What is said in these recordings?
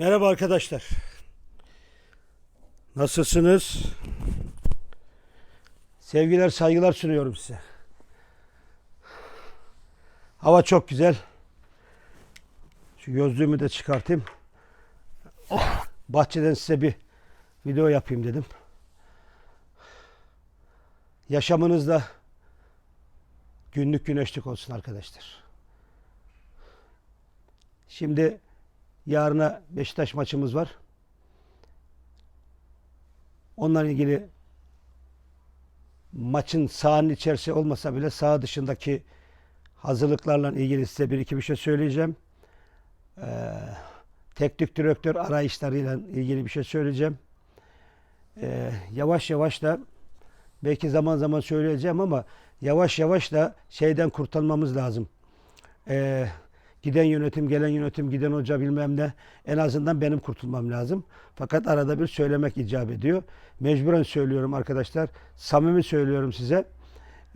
Merhaba arkadaşlar. Nasılsınız? Sevgiler, saygılar sunuyorum size. Hava çok güzel. Şu gözlüğümü de çıkartayım. Oh, bahçeden size bir video yapayım dedim. Yaşamınızda günlük güneşlik olsun arkadaşlar. Şimdi Yarına Beşiktaş maçımız var. Onunla ilgili maçın sahanın içerisi olmasa bile saha dışındaki hazırlıklarla ilgili size bir iki bir şey söyleyeceğim. Ee, teknik direktör arayışlarıyla ilgili bir şey söyleyeceğim. Ee, yavaş yavaş da belki zaman zaman söyleyeceğim ama yavaş yavaş da şeyden kurtulmamız lazım. Ee, Giden yönetim, gelen yönetim, giden hoca bilmem ne. En azından benim kurtulmam lazım. Fakat arada bir söylemek icap ediyor. Mecburen söylüyorum arkadaşlar. Samimi söylüyorum size.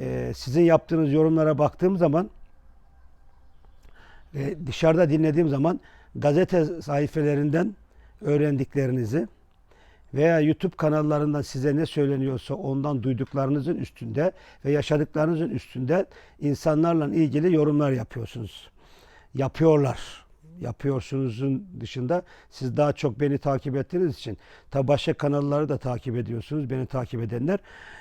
Ee, sizin yaptığınız yorumlara baktığım zaman e, dışarıda dinlediğim zaman gazete sayfelerinden öğrendiklerinizi veya YouTube kanallarından size ne söyleniyorsa ondan duyduklarınızın üstünde ve yaşadıklarınızın üstünde insanlarla ilgili yorumlar yapıyorsunuz yapıyorlar. Yapıyorsunuzun dışında siz daha çok beni takip ettiğiniz için tabi başka kanalları da takip ediyorsunuz. Beni takip edenler.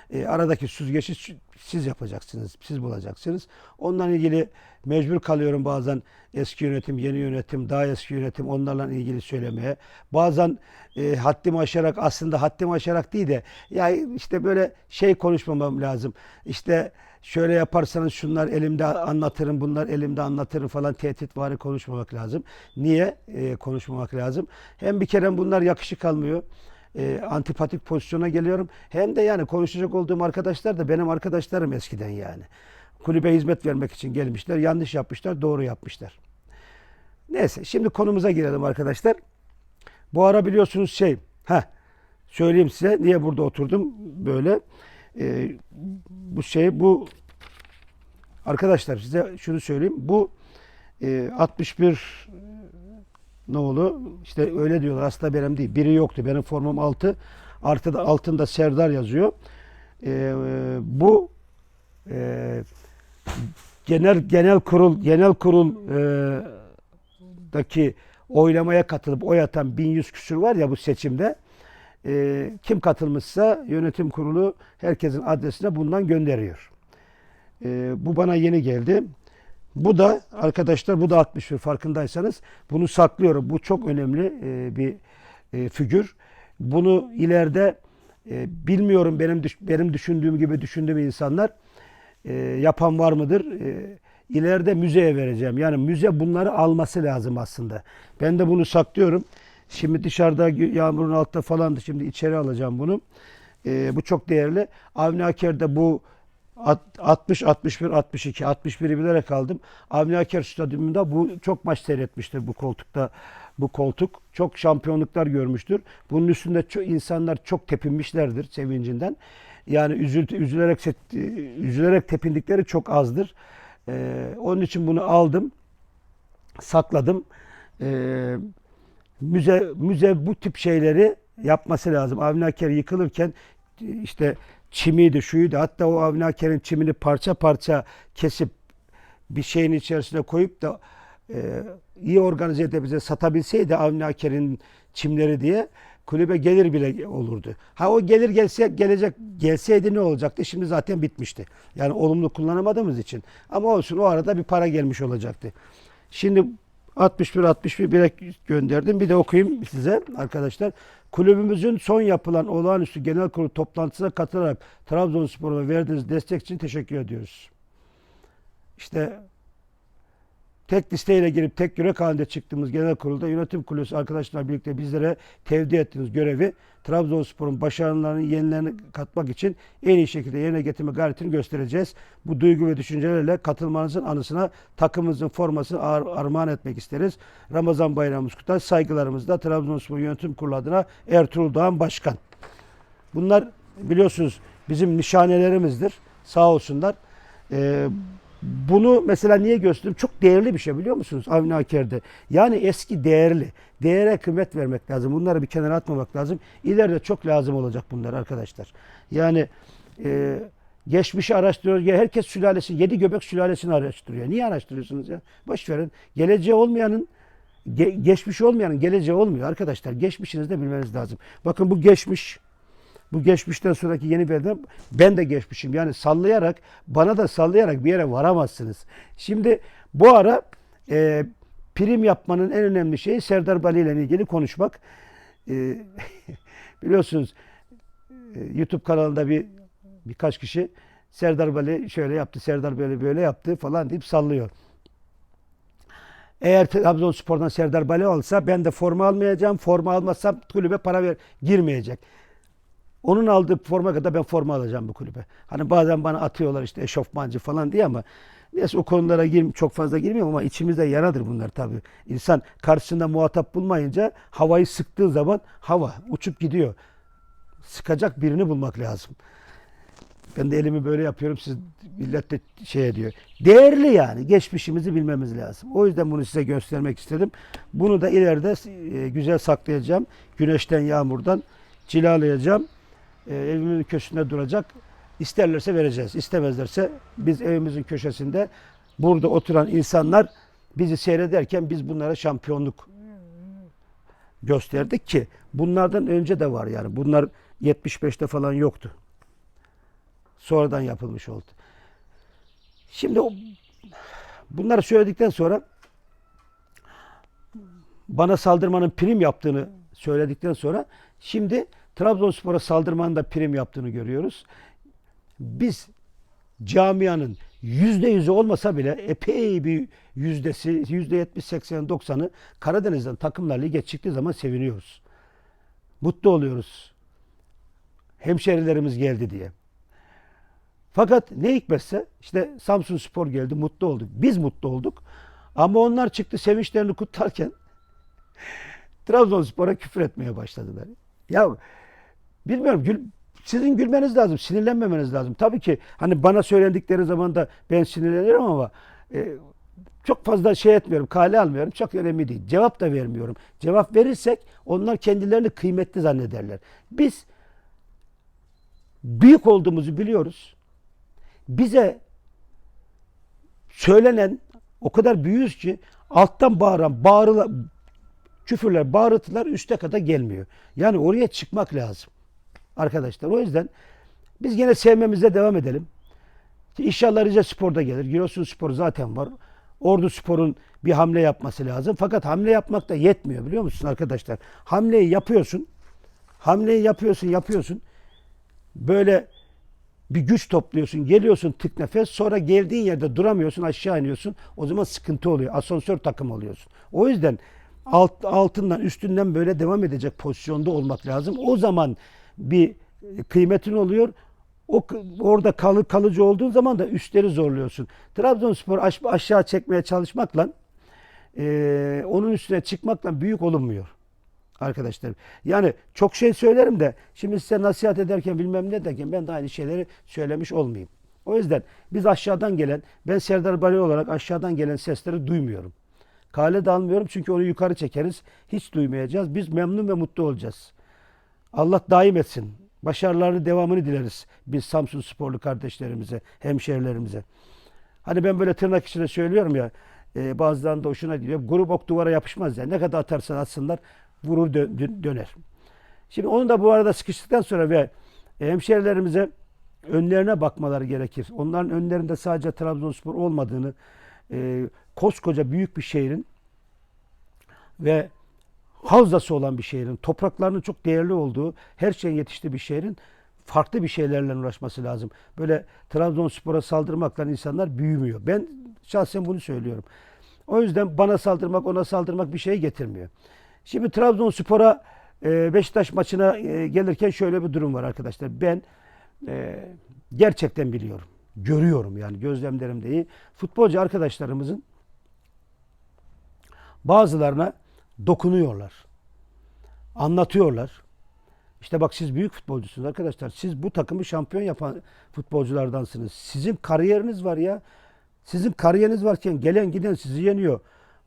E, aradaki süzgeçi siz yapacaksınız. Siz bulacaksınız. Ondan ilgili mecbur kalıyorum bazen eski yönetim, yeni yönetim, daha eski yönetim onlarla ilgili söylemeye. Bazen e, haddimi aşarak aslında haddimi aşarak değil de ya işte böyle şey konuşmamam lazım. İşte şöyle yaparsanız şunlar elimde anlatırım, bunlar elimde anlatırım falan tehditvari konuşmamak lazım. Niye e, konuşmamak lazım? Hem bir kere bunlar yakışık almıyor. E, antipatik pozisyona geliyorum. Hem de yani konuşacak olduğum arkadaşlar da benim arkadaşlarım eskiden yani. Kulübe hizmet vermek için gelmişler. Yanlış yapmışlar, doğru yapmışlar. Neyse şimdi konumuza girelim arkadaşlar. Bu ara biliyorsunuz şey, ha söyleyeyim size niye burada oturdum böyle. E, bu şey bu arkadaşlar size şunu söyleyeyim. Bu e, 61 ne oldu? İşte öyle diyorlar. Aslında benim değil. Biri yoktu. Benim formum 6. Artıda altında Serdar yazıyor. E, bu e, genel genel kurul genel kurul e, daki oylamaya katılıp oy atan 1100 küsür var ya bu seçimde. E, kim katılmışsa yönetim kurulu herkesin adresine bundan gönderiyor. E, bu bana yeni geldi. Bu da arkadaşlar bu da 61 farkındaysanız bunu saklıyorum. Bu çok önemli e, bir e, figür. Bunu ileride e, bilmiyorum benim benim düşündüğüm gibi düşündüğüm insanlar yapan var mıdır? E, müzeye vereceğim. Yani müze bunları alması lazım aslında. Ben de bunu saklıyorum. Şimdi dışarıda yağmurun altta falandı. Şimdi içeri alacağım bunu. E, bu çok değerli. Avni Aker'de bu At- 60, 61, 62, 61'i bilerek aldım. Avni Aker Stadyumunda bu çok maç seyretmiştir bu koltukta. Bu koltuk çok şampiyonluklar görmüştür. Bunun üstünde çok, insanlar çok tepinmişlerdir sevincinden. Yani üzül, üzülerek üzülerek tepindikleri çok azdır. Ee, onun için bunu aldım, sakladım. Ee, müze müze bu tip şeyleri yapması lazım. Avni Aker yıkılırken işte çimiydi, şuydu. Hatta o Avni Aker'in çimini parça parça kesip bir şeyin içerisine koyup da e, iyi organize edip bize satabilseydi Avni Aker'in çimleri diye kulübe gelir bile olurdu. Ha o gelir gelse gelecek gelseydi ne olacaktı? Şimdi zaten bitmişti. Yani olumlu kullanamadığımız için. Ama olsun o arada bir para gelmiş olacaktı. Şimdi 61 61 bilek gönderdim. Bir de okuyayım size arkadaşlar. Kulübümüzün son yapılan olağanüstü genel kurulu toplantısına katılarak Trabzonspor'a verdiğiniz destek için teşekkür ediyoruz. İşte tek listeyle girip tek yürek halinde çıktığımız genel kurulda yönetim kurulu arkadaşlarla birlikte bizlere tevdi ettiğiniz görevi Trabzonspor'un başarılarını yenilerini katmak için en iyi şekilde yerine getirme gayretini göstereceğiz. Bu duygu ve düşüncelerle katılmanızın anısına takımımızın formasını ar- armağan etmek isteriz. Ramazan bayramımız kutlar. Saygılarımızla Trabzonspor Yönetim Kurulu adına Ertuğrul Doğan Başkan. Bunlar biliyorsunuz bizim nişanelerimizdir. Sağ olsunlar. Ee, Bunu mesela niye gösterdim? Çok değerli bir şey biliyor musunuz Avni Aker'de? Yani eski değerli. Değere kıymet vermek lazım. Bunları bir kenara atmamak lazım. İleride çok lazım olacak bunlar arkadaşlar. Yani e, geçmişi araştırıyor. Ya Herkes sülalesi, yedi göbek sülalesini araştırıyor. Niye araştırıyorsunuz ya? Boş verin. Geleceği olmayanın ge- geçmiş olmayanın geleceği olmuyor arkadaşlar. Geçmişinizi de bilmeniz lazım. Bakın bu geçmiş bu geçmişten sonraki yeni bir adam ben de geçmişim. Yani sallayarak bana da sallayarak bir yere varamazsınız. Şimdi bu ara e, prim yapmanın en önemli şeyi Serdar Bali ile ilgili konuşmak. E, biliyorsunuz e, YouTube kanalında bir birkaç kişi Serdar Bali şöyle yaptı, Serdar Bali böyle yaptı falan deyip sallıyor. Eğer Trabzonspor'dan Serdar Bali olsa ben de forma almayacağım. Forma almazsam kulübe para ver girmeyecek. Onun aldığı forma kadar ben forma alacağım bu kulübe. Hani bazen bana atıyorlar işte eşofmancı falan diye ama neyse o konulara gir, çok fazla girmiyorum ama içimizde yaradır bunlar tabii. İnsan karşısında muhatap bulmayınca havayı sıktığı zaman hava uçup gidiyor. Sıkacak birini bulmak lazım. Ben de elimi böyle yapıyorum. Siz millet de şey ediyor. Değerli yani. Geçmişimizi bilmemiz lazım. O yüzden bunu size göstermek istedim. Bunu da ileride e, güzel saklayacağım. Güneşten, yağmurdan cilalayacağım. E, evimin köşesinde duracak. İsterlerse vereceğiz. İstemezlerse biz evimizin köşesinde burada oturan insanlar bizi seyrederken biz bunlara şampiyonluk gösterdik ki bunlardan önce de var yani. Bunlar 75'te falan yoktu. Sonradan yapılmış oldu. Şimdi o, bunları söyledikten sonra bana saldırmanın prim yaptığını söyledikten sonra şimdi Trabzonspor'a saldırmanın da prim yaptığını görüyoruz. Biz camianın yüzde yüzü olmasa bile epey bir yüzdesi, yüzde yetmiş, seksen, doksanı Karadeniz'den takımlar lige çıktığı zaman seviniyoruz. Mutlu oluyoruz. Hemşerilerimiz geldi diye. Fakat ne hikmetse işte Samsun Spor geldi mutlu olduk. Biz mutlu olduk. Ama onlar çıktı sevinçlerini kutlarken Trabzonspor'a küfür etmeye başladılar. Ya bilmiyorum gül, sizin gülmeniz lazım, sinirlenmemeniz lazım. Tabii ki hani bana söylendikleri zaman da ben sinirleniyorum ama e, çok fazla şey etmiyorum, kale almıyorum. Çok önemli değil. Cevap da vermiyorum. Cevap verirsek onlar kendilerini kıymetli zannederler. Biz büyük olduğumuzu biliyoruz. Bize söylenen o kadar büyüğüz ki alttan bağıran bağırılar, küfürler, bağırtılar üste kadar gelmiyor. Yani oraya çıkmak lazım arkadaşlar. O yüzden biz yine sevmemize devam edelim. İnşallah Rize Spor'da gelir. Giresun Spor zaten var. Ordu Spor'un bir hamle yapması lazım. Fakat hamle yapmak da yetmiyor biliyor musun arkadaşlar? Hamleyi yapıyorsun. Hamleyi yapıyorsun, yapıyorsun. Böyle bir güç topluyorsun, geliyorsun tık nefes, sonra geldiğin yerde duramıyorsun, aşağı iniyorsun. O zaman sıkıntı oluyor. Asansör takım oluyorsun. O yüzden alt, altından, üstünden böyle devam edecek pozisyonda olmak lazım. O zaman bir kıymetin oluyor. O orada kalı, kalıcı olduğun zaman da üstleri zorluyorsun. Trabzonspor aş, aşağı çekmeye çalışmakla e, onun üstüne çıkmakla büyük olunmuyor arkadaşlarım. Yani çok şey söylerim de şimdi size nasihat ederken bilmem ne derken ben de aynı şeyleri söylemiş olmayayım. O yüzden biz aşağıdan gelen, ben Serdar Bali olarak aşağıdan gelen sesleri duymuyorum. Kale de almıyorum çünkü onu yukarı çekeriz. Hiç duymayacağız. Biz memnun ve mutlu olacağız. Allah daim etsin. Başarılarını devamını dileriz. Biz Samsun sporlu kardeşlerimize, hemşerilerimize. Hani ben böyle tırnak içinde söylüyorum ya, e, bazılarında hoşuna gidiyor. Grup ok duvara yapışmaz ya. Ne kadar atarsan atsınlar vurur dö- dö- döner. Şimdi onu da bu arada sıkıştıktan sonra ve e, hemşerilerimize önlerine bakmaları gerekir. Onların önlerinde sadece Trabzonspor olmadığını, e, koskoca büyük bir şehrin ve havzası olan bir şehrin, topraklarının çok değerli olduğu, her şeyin yetiştiği bir şehrin farklı bir şeylerle uğraşması lazım. Böyle Trabzonspor'a saldırmakla insanlar büyümüyor. Ben şahsen bunu söylüyorum. O yüzden bana saldırmak, ona saldırmak bir şey getirmiyor. Şimdi Trabzonspor'a e, Beşiktaş maçına e, gelirken şöyle bir durum var arkadaşlar. Ben e, gerçekten biliyorum. Görüyorum yani gözlemlerim değil. Futbolcu arkadaşlarımızın bazılarına dokunuyorlar. Anlatıyorlar. İşte bak siz büyük futbolcusunuz arkadaşlar. Siz bu takımı şampiyon yapan futbolculardansınız. Sizin kariyeriniz var ya. Sizin kariyeriniz varken gelen giden sizi yeniyor.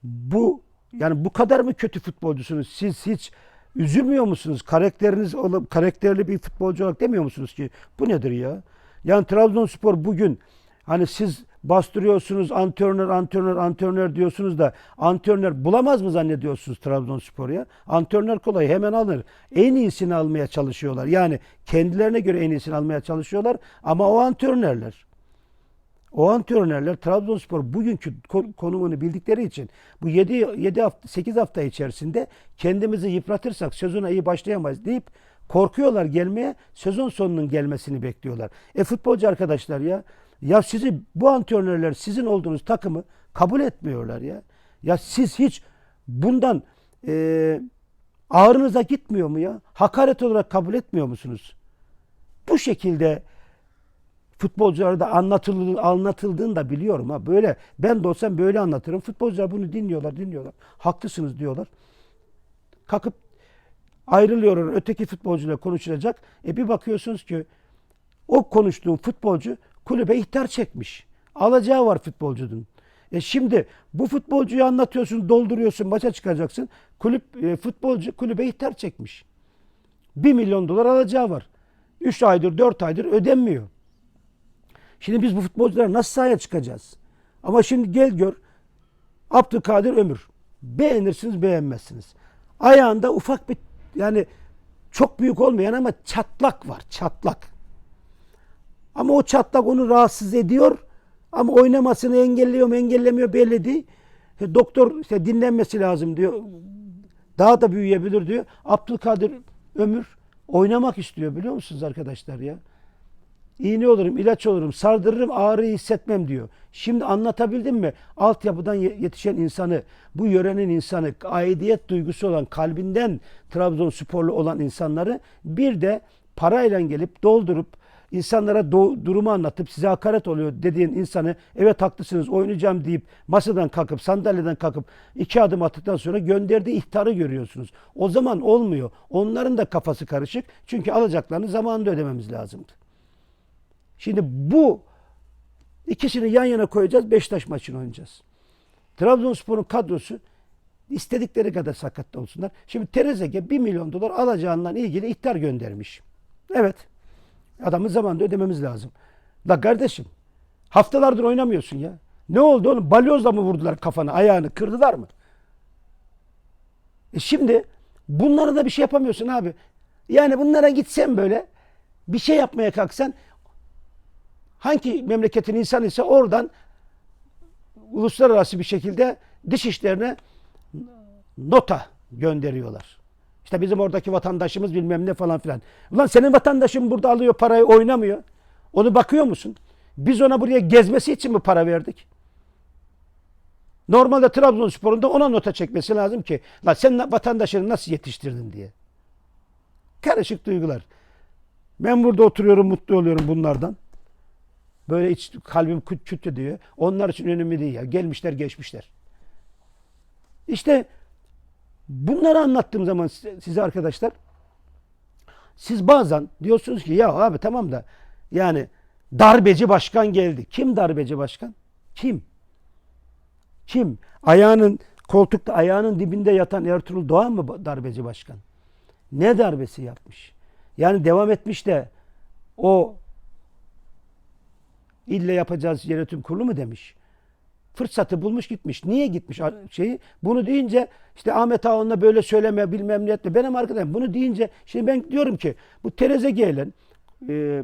Bu yani bu kadar mı kötü futbolcusunuz? Siz hiç üzülmüyor musunuz? Karakteriniz olup karakterli bir futbolcu olarak demiyor musunuz ki bu nedir ya? Yani Trabzonspor bugün hani siz bastırıyorsunuz antrenör antrenör antrenör diyorsunuz da antrenör bulamaz mı zannediyorsunuz Trabzonspor ya? Antrenör kolay hemen alır. En iyisini almaya çalışıyorlar. Yani kendilerine göre en iyisini almaya çalışıyorlar ama o antrenörler o antrenörler Trabzonspor bugünkü ko- konumunu bildikleri için bu 7 7 hafta 8 hafta içerisinde kendimizi yıpratırsak sezona iyi başlayamayız deyip korkuyorlar gelmeye. Sezon sonunun gelmesini bekliyorlar. E futbolcu arkadaşlar ya ya sizi bu antrenörler sizin olduğunuz takımı kabul etmiyorlar ya. Ya siz hiç bundan e, ağrınıza gitmiyor mu ya? Hakaret olarak kabul etmiyor musunuz? Bu şekilde futbolculara da anlatıldı, anlatıldığını da biliyorum ha. Böyle ben de olsam böyle anlatırım. Futbolcular bunu dinliyorlar, dinliyorlar. Haklısınız diyorlar. Kalkıp ayrılıyorlar. Öteki futbolcuyla konuşulacak. E bir bakıyorsunuz ki o konuştuğum futbolcu kulübe ihtar çekmiş. Alacağı var futbolcunun. E şimdi bu futbolcuyu anlatıyorsun, dolduruyorsun, maça çıkacaksın. Kulüp e, futbolcu kulübe ihtar çekmiş. 1 milyon dolar alacağı var. 3 aydır, 4 aydır ödenmiyor. Şimdi biz bu futbolculara nasıl sahaya çıkacağız? Ama şimdi gel gör Abdülkadir Ömür. Beğenirsiniz beğenmezsiniz. Ayağında ufak bir yani çok büyük olmayan ama çatlak var. Çatlak. Ama o çatlak onu rahatsız ediyor. Ama oynamasını engelliyor mu engellemiyor belli değil. E, doktor işte dinlenmesi lazım diyor. Daha da büyüyebilir diyor. Abdülkadir Ömür oynamak istiyor biliyor musunuz arkadaşlar ya? İğne olurum, ilaç olurum, sardırırım, ağrıyı hissetmem diyor. Şimdi anlatabildim mi? Altyapıdan ye- yetişen insanı, bu yörenin insanı, aidiyet duygusu olan, kalbinden Trabzonsporlu olan insanları bir de parayla gelip doldurup insanlara do- durumu anlatıp size hakaret oluyor dediğin insanı evet haklısınız oynayacağım deyip masadan kalkıp sandalyeden kalkıp iki adım attıktan sonra gönderdiği ihtarı görüyorsunuz. O zaman olmuyor. Onların da kafası karışık. Çünkü alacaklarını zamanında ödememiz lazımdı. Şimdi bu ikisini yan yana koyacağız. Beşiktaş maçını oynayacağız. Trabzonspor'un kadrosu istedikleri kadar sakat olsunlar. Şimdi Terezege 1 milyon dolar alacağından ilgili ihtar göndermiş. Evet. Adamın zamanında ödememiz lazım. La kardeşim haftalardır oynamıyorsun ya. Ne oldu oğlum? Balyozla mı vurdular kafana, ayağını kırdılar mı? E şimdi bunlara da bir şey yapamıyorsun abi. Yani bunlara gitsen böyle bir şey yapmaya kalksan hangi memleketin insanı ise oradan uluslararası bir şekilde dış işlerine nota gönderiyorlar. İşte bizim oradaki vatandaşımız bilmem ne falan filan. Ulan senin vatandaşın burada alıyor parayı oynamıyor. Onu bakıyor musun? Biz ona buraya gezmesi için mi para verdik? Normalde Trabzonspor'un da ona nota çekmesi lazım ki lan sen vatandaşını nasıl yetiştirdin diye. Karışık duygular. Ben burada oturuyorum mutlu oluyorum bunlardan. Böyle iç, kalbim küt küt diyor. Onlar için önemli değil ya. Gelmişler geçmişler. İşte bunları anlattığım zaman size, size arkadaşlar siz bazen diyorsunuz ki ya abi tamam da yani darbeci başkan geldi. Kim darbeci başkan? Kim? Kim? Ayağının koltukta ayağının dibinde yatan Ertuğrul Doğan mı darbeci başkan? Ne darbesi yapmış? Yani devam etmiş de o ille yapacağız yönetim kurulu mu demiş. Fırsatı bulmuş gitmiş. Niye gitmiş şeyi? Bunu deyince işte Ahmet Ağon'la böyle söyleme bilmem ne etme. Benim arkadaşım bunu deyince şimdi ben diyorum ki bu Trezeguet'in e,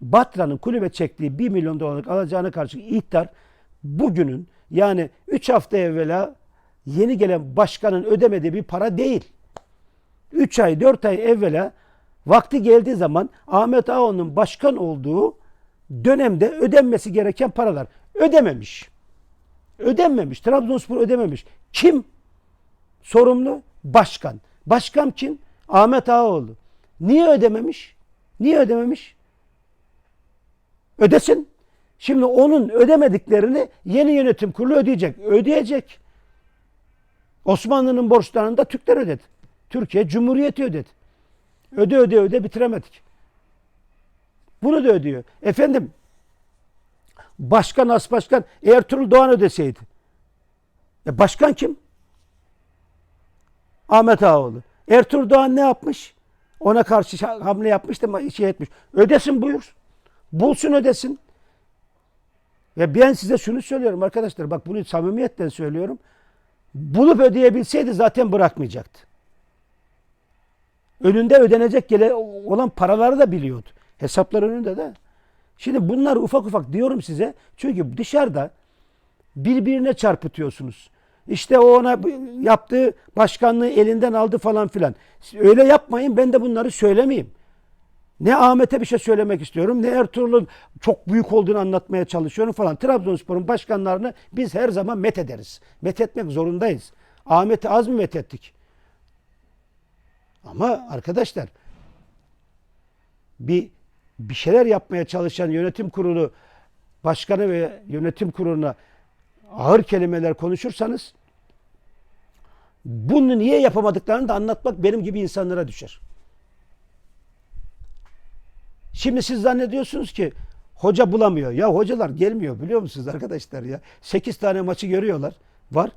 Batra'nın kulübe çektiği 1 milyon dolarlık alacağına karşı ihtar bugünün yani 3 hafta evvela yeni gelen başkanın ödemediği bir para değil. 3 ay 4 ay evvela vakti geldiği zaman Ahmet Ağon'un başkan olduğu dönemde ödenmesi gereken paralar ödememiş. Ödenmemiş. Trabzonspor ödememiş. Kim? Sorumlu? Başkan. Başkan kim? Ahmet Ağaoğlu. Niye ödememiş? Niye ödememiş? Ödesin. Şimdi onun ödemediklerini yeni yönetim kurulu ödeyecek. Ödeyecek. Osmanlı'nın borçlarını da Türkler ödedi. Türkiye Cumhuriyeti ödedi. Öde öde öde bitiremedik. Bunu da ödüyor. Efendim başkan as başkan Ertuğrul Doğan ödeseydi. Ya başkan kim? Ahmet Ağaoğlu. Ertuğrul Doğan ne yapmış? Ona karşı hamle yapmış da şey etmiş. Ödesin buyur. Bulsun ödesin. Ya ben size şunu söylüyorum arkadaşlar. Bak bunu samimiyetten söylüyorum. Bulup ödeyebilseydi zaten bırakmayacaktı. Önünde ödenecek gele olan paraları da biliyordu. Hesaplar önünde de. Şimdi bunlar ufak ufak diyorum size. Çünkü dışarıda birbirine çarpıtıyorsunuz. İşte o ona yaptığı başkanlığı elinden aldı falan filan. Öyle yapmayın ben de bunları söylemeyeyim. Ne Ahmet'e bir şey söylemek istiyorum ne Ertuğrul'un çok büyük olduğunu anlatmaya çalışıyorum falan. Trabzonspor'un başkanlarını biz her zaman met ederiz. Met etmek zorundayız. Ahmet'i az mı met ettik? Ama arkadaşlar bir bir şeyler yapmaya çalışan yönetim kurulu başkanı ve yönetim kuruluna ağır kelimeler konuşursanız bunu niye yapamadıklarını da anlatmak benim gibi insanlara düşer. Şimdi siz zannediyorsunuz ki hoca bulamıyor. Ya hocalar gelmiyor biliyor musunuz arkadaşlar ya? 8 tane maçı görüyorlar. Var.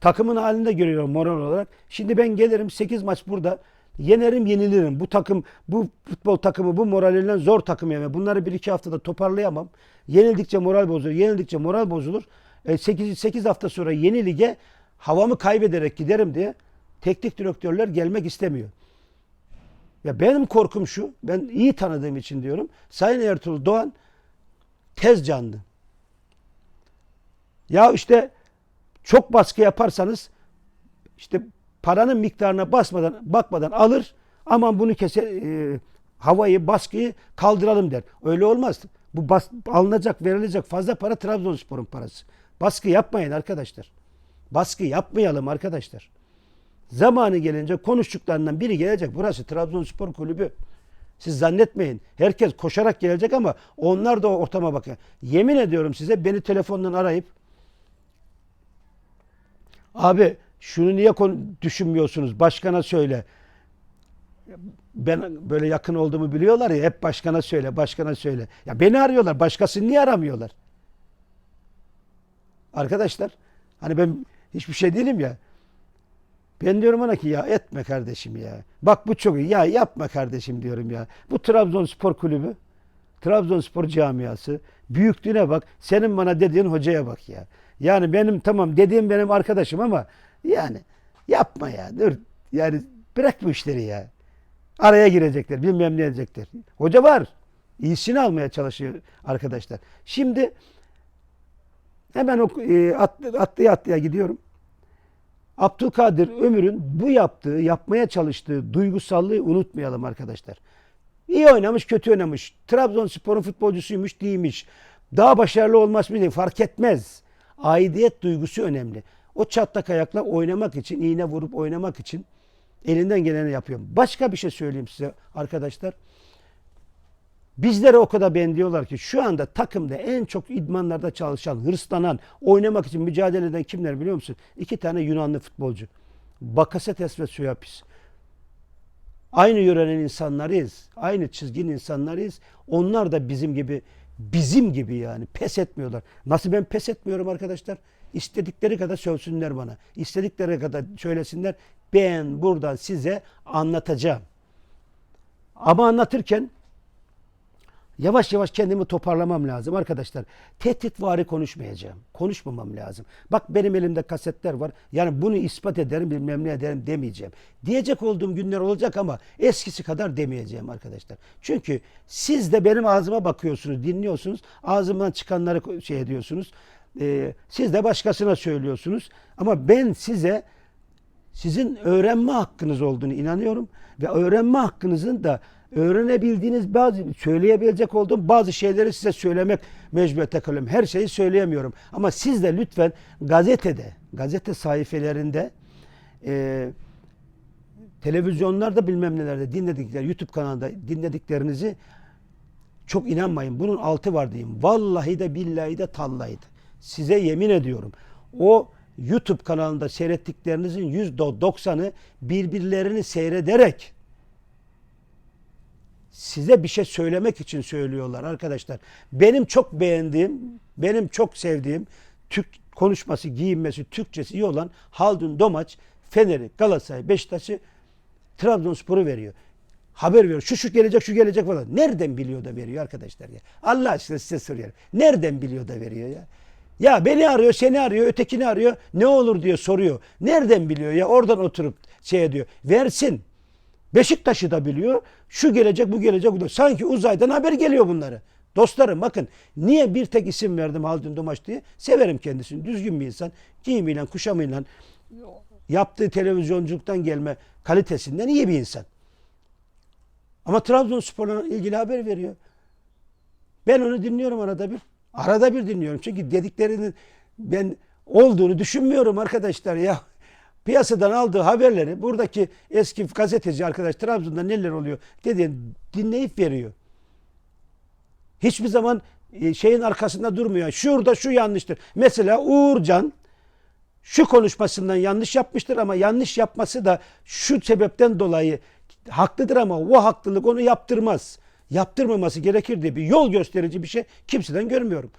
Takımın halinde görüyor moral olarak. Şimdi ben gelirim 8 maç burada. Yenerim yenilirim. Bu takım, bu futbol takımı, bu moralinden zor takım yani. Bunları bir iki haftada toparlayamam. Yenildikçe moral bozulur. Yenildikçe moral bozulur. 8, 8 hafta sonra yeni lige havamı kaybederek giderim diye teknik direktörler gelmek istemiyor. Ya benim korkum şu, ben iyi tanıdığım için diyorum. Sayın Ertuğrul Doğan tez canlı. Ya işte çok baskı yaparsanız işte paranın miktarına basmadan bakmadan alır. Aman bunu kese e, havayı baskıyı kaldıralım der. Öyle olmaz. Bu bas, alınacak verilecek fazla para Trabzonspor'un parası. Baskı yapmayın arkadaşlar. Baskı yapmayalım arkadaşlar. Zamanı gelince konuştuklarından biri gelecek. Burası Trabzonspor Kulübü. Siz zannetmeyin. Herkes koşarak gelecek ama onlar da o ortama bakın. Yemin ediyorum size beni telefondan arayıp abi şunu niye düşünmüyorsunuz? Başkana söyle. Ben böyle yakın olduğumu biliyorlar ya hep başkana söyle, başkana söyle. Ya beni arıyorlar. Başkasını niye aramıyorlar? Arkadaşlar hani ben hiçbir şey değilim ya. Ben diyorum ona ki ya etme kardeşim ya. Bak bu çok iyi. Ya yapma kardeşim diyorum ya. Bu Trabzonspor kulübü. Trabzonspor camiası. Büyüklüğüne bak. Senin bana dediğin hocaya bak ya. Yani benim tamam dediğim benim arkadaşım ama yani yapma ya. Dur. Yani bırak bu işleri ya. Araya girecekler. Bilmem ne edecekler. Hoca var. İyisini almaya çalışıyor arkadaşlar. Şimdi hemen o, e, atlı, atlıya atlıya gidiyorum. Abdülkadir Ömür'ün bu yaptığı, yapmaya çalıştığı duygusallığı unutmayalım arkadaşlar. İyi oynamış, kötü oynamış. Trabzonspor'un futbolcusuymuş, değilmiş. Daha başarılı olmaz mı fark etmez. Aidiyet duygusu önemli. O çatlak ayakla oynamak için, iğne vurup oynamak için elinden geleni yapıyor. Başka bir şey söyleyeyim size arkadaşlar. Bizlere o kadar bendiyorlar ki şu anda takımda en çok idmanlarda çalışan, hırslanan, oynamak için mücadele eden kimler biliyor musun? İki tane Yunanlı futbolcu. Bakasetes ve Suyapis. Aynı yörenin insanlarıyız. Aynı çizginin insanlarıyız. Onlar da bizim gibi bizim gibi yani pes etmiyorlar. Nasıl ben pes etmiyorum arkadaşlar? İstedikleri kadar sövsünler bana. İstedikleri kadar söylesinler. Ben buradan size anlatacağım. Ama anlatırken Yavaş yavaş kendimi toparlamam lazım arkadaşlar. Tehditvari konuşmayacağım. Konuşmamam lazım. Bak benim elimde kasetler var. Yani bunu ispat ederim bilmem ne ederim demeyeceğim. Diyecek olduğum günler olacak ama eskisi kadar demeyeceğim arkadaşlar. Çünkü siz de benim ağzıma bakıyorsunuz, dinliyorsunuz. Ağzımdan çıkanları şey ediyorsunuz. Ee, siz de başkasına söylüyorsunuz. Ama ben size sizin öğrenme hakkınız olduğunu inanıyorum ve öğrenme hakkınızın da öğrenebildiğiniz bazı söyleyebilecek olduğum bazı şeyleri size söylemek mecburiyete kalıyorum. Her şeyi söyleyemiyorum. Ama siz de lütfen gazetede, gazete sayfelerinde e, televizyonlarda bilmem nelerde dinledikleri, YouTube kanalında dinlediklerinizi çok inanmayın. Bunun altı var diyeyim. Vallahi de billahi de tallaydı. Size yemin ediyorum. O YouTube kanalında seyrettiklerinizin yüzde doksanı birbirlerini seyrederek size bir şey söylemek için söylüyorlar arkadaşlar. Benim çok beğendiğim benim çok sevdiğim Türk konuşması, giyinmesi, Türkçesi iyi olan Haldun Domaç, Fener'i, Galatasaray, Beşiktaş'ı Trabzonspor'u veriyor. Haber veriyor. Şu şu gelecek, şu gelecek falan. Nereden biliyor da veriyor arkadaşlar ya? Allah aşkına size soruyorum. Nereden biliyor da veriyor ya? Ya beni arıyor, seni arıyor, ötekini arıyor. Ne olur diyor soruyor. Nereden biliyor ya? Oradan oturup şey diyor. Versin. Beşiktaş'ı da biliyor. Şu gelecek, bu gelecek. Bu. Sanki uzaydan haber geliyor bunları. Dostlarım bakın niye bir tek isim verdim Haldun Domaç diye? Severim kendisini. Düzgün bir insan. Giyimiyle, kuşamıyla, yaptığı televizyonculuktan gelme kalitesinden iyi bir insan. Ama Trabzonspor'la ilgili haber veriyor. Ben onu dinliyorum arada bir. Arada bir dinliyorum. Çünkü dediklerinin ben olduğunu düşünmüyorum arkadaşlar ya. Piyasadan aldığı haberleri buradaki eski gazeteci arkadaş Trabzon'da neler oluyor dediğini dinleyip veriyor. Hiçbir zaman e, şeyin arkasında durmuyor. Şurada şu yanlıştır. Mesela Uğurcan şu konuşmasından yanlış yapmıştır ama yanlış yapması da şu sebepten dolayı haklıdır ama o haklılık onu yaptırmaz. Yaptırmaması gerekir diye bir yol gösterici bir şey kimseden görmüyorum.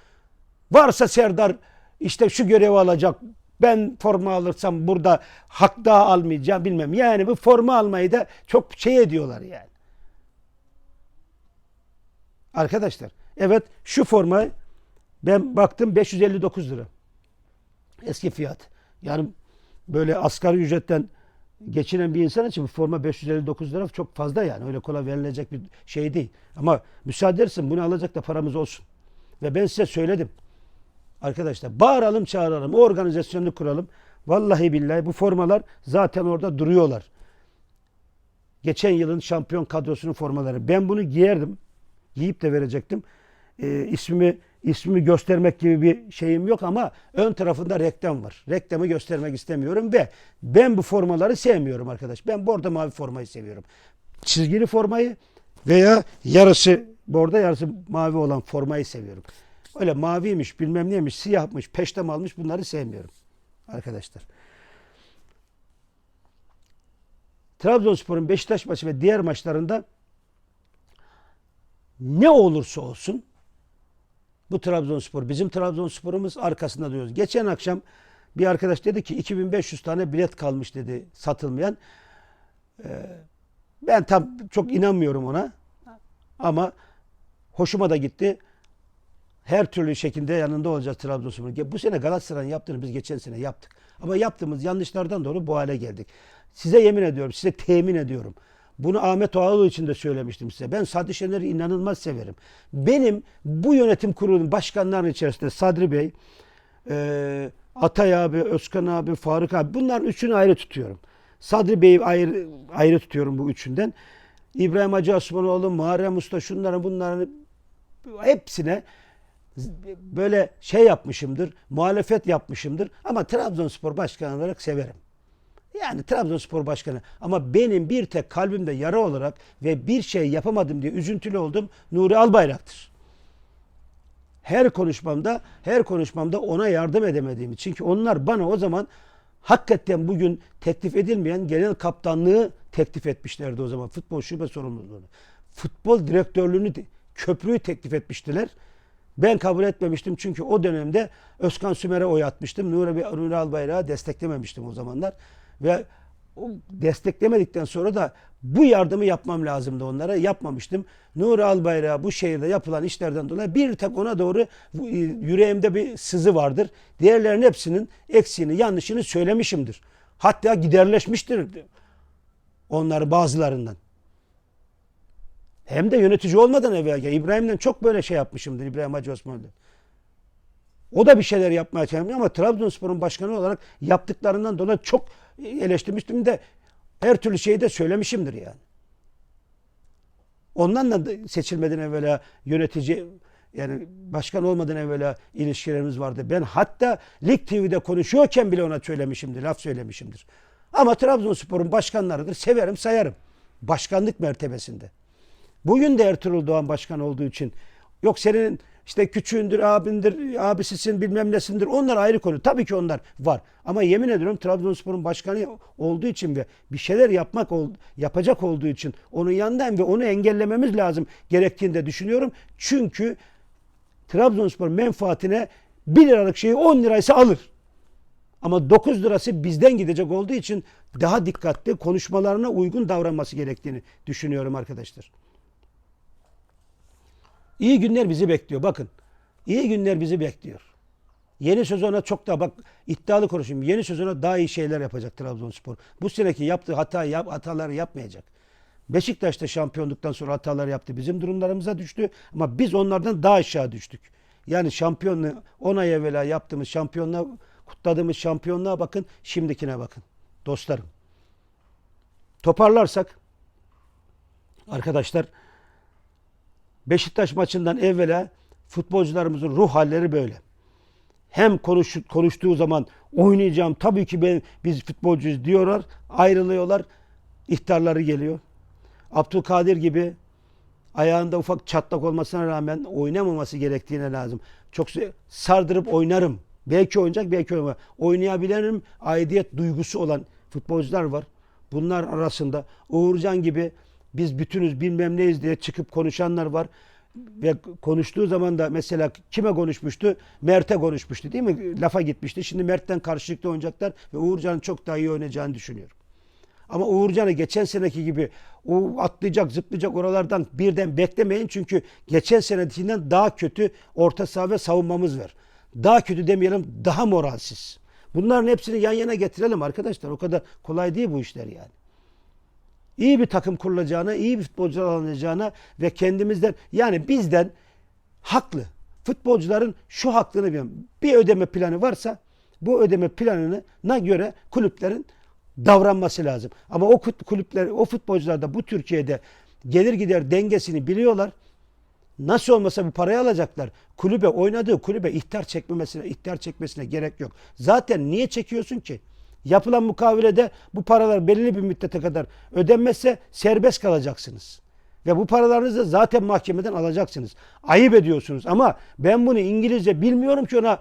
Varsa Serdar işte şu görevi alacak ben forma alırsam burada hak daha almayacağım bilmem. Yani bu forma almayı da çok şey ediyorlar yani. Arkadaşlar evet şu forma ben baktım 559 lira. Eski fiyat. Yani böyle asgari ücretten geçinen bir insan için bu forma 559 lira çok fazla yani. Öyle kolay verilecek bir şey değil. Ama müsaade edersin bunu alacak da paramız olsun. Ve ben size söyledim. Arkadaşlar bağıralım çağıralım. O organizasyonu kuralım. Vallahi billahi bu formalar zaten orada duruyorlar. Geçen yılın şampiyon kadrosunun formaları. Ben bunu giyerdim. Giyip de verecektim. Ee, ismimi ismimi göstermek gibi bir şeyim yok ama ön tarafında reklam var. Reklamı göstermek istemiyorum ve ben bu formaları sevmiyorum arkadaş. Ben bordo mavi formayı seviyorum. Çizgili formayı veya yarısı bordo yarısı mavi olan formayı seviyorum. Öyle maviymiş bilmem neymiş siyahmış peştem almış bunları sevmiyorum arkadaşlar. Trabzonspor'un Beşiktaş maçı ve diğer maçlarında ne olursa olsun bu Trabzonspor bizim Trabzonspor'umuz arkasında duruyoruz. Geçen akşam bir arkadaş dedi ki 2500 tane bilet kalmış dedi satılmayan. Ee, ben tam çok inanmıyorum ona. Ama hoşuma da gitti. Her türlü şekilde yanında olacağız Trabzonspor. Bu sene Galatasaray'ın yaptığını biz geçen sene yaptık. Ama yaptığımız yanlışlardan dolayı bu hale geldik. Size yemin ediyorum, size temin ediyorum. Bunu Ahmet Ağaoğlu için de söylemiştim size. Ben Sadri Şener'i inanılmaz severim. Benim bu yönetim kurulunun başkanlarının içerisinde Sadri Bey, e, Atay abi, Özkan abi, Faruk abi bunların üçünü ayrı tutuyorum. Sadri Bey'i ayrı, ayrı tutuyorum bu üçünden. İbrahim Hacı Osmanoğlu, Muharrem Usta şunların bunların hepsine böyle şey yapmışımdır, muhalefet yapmışımdır. Ama Trabzonspor başkanı olarak severim. Yani Trabzonspor başkanı. Ama benim bir tek kalbimde yara olarak ve bir şey yapamadım diye üzüntülü oldum Nuri Albayrak'tır. Her konuşmamda, her konuşmamda ona yardım edemediğimi. Çünkü onlar bana o zaman hakikaten bugün teklif edilmeyen genel kaptanlığı teklif etmişlerdi o zaman. Futbol şube sorumluluğunu. Futbol direktörlüğünü, köprüyü teklif etmiştiler. Ben kabul etmemiştim çünkü o dönemde Özkan Sümer'e oy atmıştım. Nuri, Nuri Albayrak'ı desteklememiştim o zamanlar. Ve o desteklemedikten sonra da bu yardımı yapmam lazımdı onlara. Yapmamıştım. Nuri Albayrak'a bu şehirde yapılan işlerden dolayı bir tek ona doğru yüreğimde bir sızı vardır. Diğerlerinin hepsinin eksiğini, yanlışını söylemişimdir. Hatta giderleşmiştir onları bazılarından. Hem de yönetici olmadan evvel. İbrahim'den çok böyle şey yapmışımdır İbrahim Hacı Osmanlı. O da bir şeyler yapmaya çalışıyor ama Trabzonspor'un başkanı olarak yaptıklarından dolayı çok eleştirmiştim de her türlü şeyi de söylemişimdir yani. Ondan da seçilmeden evvela yönetici yani başkan olmadan evvela ilişkilerimiz vardı. Ben hatta Lig TV'de konuşuyorken bile ona söylemişimdir, laf söylemişimdir. Ama Trabzonspor'un başkanlarıdır. Severim, sayarım. Başkanlık mertebesinde. Bugün de Ertuğrul Doğan başkan olduğu için yok senin işte küçüğündür, abindir, abisisin bilmem nesindir. Onlar ayrı konu. Tabii ki onlar var. Ama yemin ediyorum Trabzonspor'un başkanı olduğu için ve bir şeyler yapmak yapacak olduğu için onun yanından ve onu engellememiz lazım gerektiğini de düşünüyorum. Çünkü Trabzonspor menfaatine 1 liralık şeyi 10 liraysa alır. Ama 9 lirası bizden gidecek olduğu için daha dikkatli konuşmalarına uygun davranması gerektiğini düşünüyorum arkadaşlar. İyi günler bizi bekliyor. Bakın. iyi günler bizi bekliyor. Yeni sezona çok daha bak iddialı konuşayım. Yeni sezona daha iyi şeyler yapacak Trabzonspor. Bu seneki yaptığı hata yap, hataları yapmayacak. Beşiktaş da şampiyonluktan sonra hatalar yaptı. Bizim durumlarımıza düştü ama biz onlardan daha aşağı düştük. Yani şampiyonluğu 10 ay evvela yaptığımız şampiyonluğa kutladığımız şampiyonluğa bakın, şimdikine bakın. Dostlarım. Toparlarsak arkadaşlar Beşiktaş maçından evvela futbolcularımızın ruh halleri böyle. Hem konuş, konuştuğu zaman oynayacağım tabii ki ben, biz futbolcuyuz diyorlar. Ayrılıyorlar. ihtarları geliyor. Abdülkadir gibi ayağında ufak çatlak olmasına rağmen oynamaması gerektiğine lazım. Çok sardırıp oynarım. Belki oynayacak belki oynamaz. Oynayabilirim aidiyet duygusu olan futbolcular var. Bunlar arasında Uğurcan gibi biz bütünüz bilmem neyiz diye çıkıp konuşanlar var. Ve konuştuğu zaman da mesela kime konuşmuştu? Mert'e konuşmuştu değil mi? Lafa gitmişti. Şimdi Mert'ten karşılıklı oynayacaklar ve Uğurcan'ın çok daha iyi oynayacağını düşünüyorum. Ama Uğurcan'ı geçen seneki gibi o atlayacak, zıplayacak oralardan birden beklemeyin. Çünkü geçen senekinden daha kötü orta saha ve savunmamız var. Daha kötü demeyelim, daha moralsiz. Bunların hepsini yan yana getirelim arkadaşlar. O kadar kolay değil bu işler yani. İyi bir takım kurulacağına, iyi bir futbolcular alınacağına ve kendimizden yani bizden haklı. Futbolcuların şu hakkını biliyorum. Bir ödeme planı varsa bu ödeme planına göre kulüplerin davranması lazım. Ama o kulüpler, o futbolcular da bu Türkiye'de gelir gider dengesini biliyorlar. Nasıl olmasa bu parayı alacaklar. Kulübe oynadığı kulübe ihtar çekmemesine, ihtar çekmesine gerek yok. Zaten niye çekiyorsun ki? Yapılan mukavelede bu paralar belirli bir müddete kadar ödenmezse serbest kalacaksınız. Ve bu paralarınızı zaten mahkemeden alacaksınız. Ayıp ediyorsunuz ama ben bunu İngilizce bilmiyorum ki ona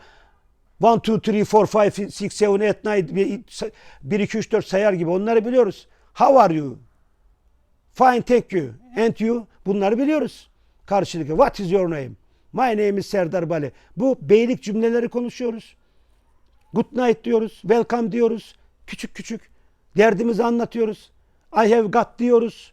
1, 2, 3, 4, 5, 6, 7, 8, 9, 1, 2, 3, 4 sayar gibi onları biliyoruz. How are you? Fine, thank you. And you? Bunları biliyoruz. Karşılıklı. What is your name? My name is Serdar Bali. Bu beylik cümleleri konuşuyoruz. Good night diyoruz. Welcome diyoruz. Küçük küçük. Derdimizi anlatıyoruz. I have got diyoruz.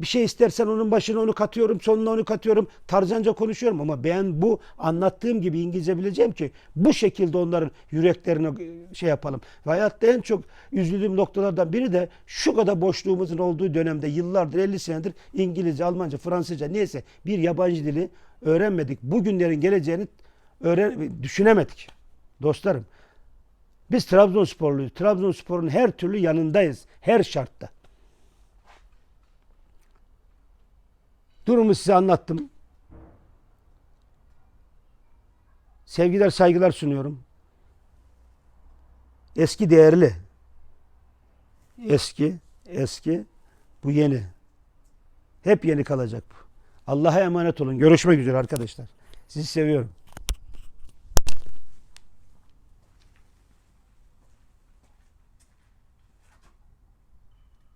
Bir şey istersen onun başına onu katıyorum, sonuna onu katıyorum. Tarzanca konuşuyorum ama ben bu anlattığım gibi İngilizce bileceğim ki bu şekilde onların yüreklerine şey yapalım. Ve hayatta en çok üzüldüğüm noktalardan biri de şu kadar boşluğumuzun olduğu dönemde yıllardır 50 senedir İngilizce, Almanca, Fransızca neyse bir yabancı dili öğrenmedik. Bugünlerin geleceğini öğren düşünemedik. Dostlarım biz Trabzonsporluyuz. Trabzonspor'un her türlü yanındayız. Her şartta. Durumu size anlattım. Sevgiler, saygılar sunuyorum. Eski değerli. Eski, eski, bu yeni. Hep yeni kalacak bu. Allah'a emanet olun. Görüşmek üzere arkadaşlar. Sizi seviyorum.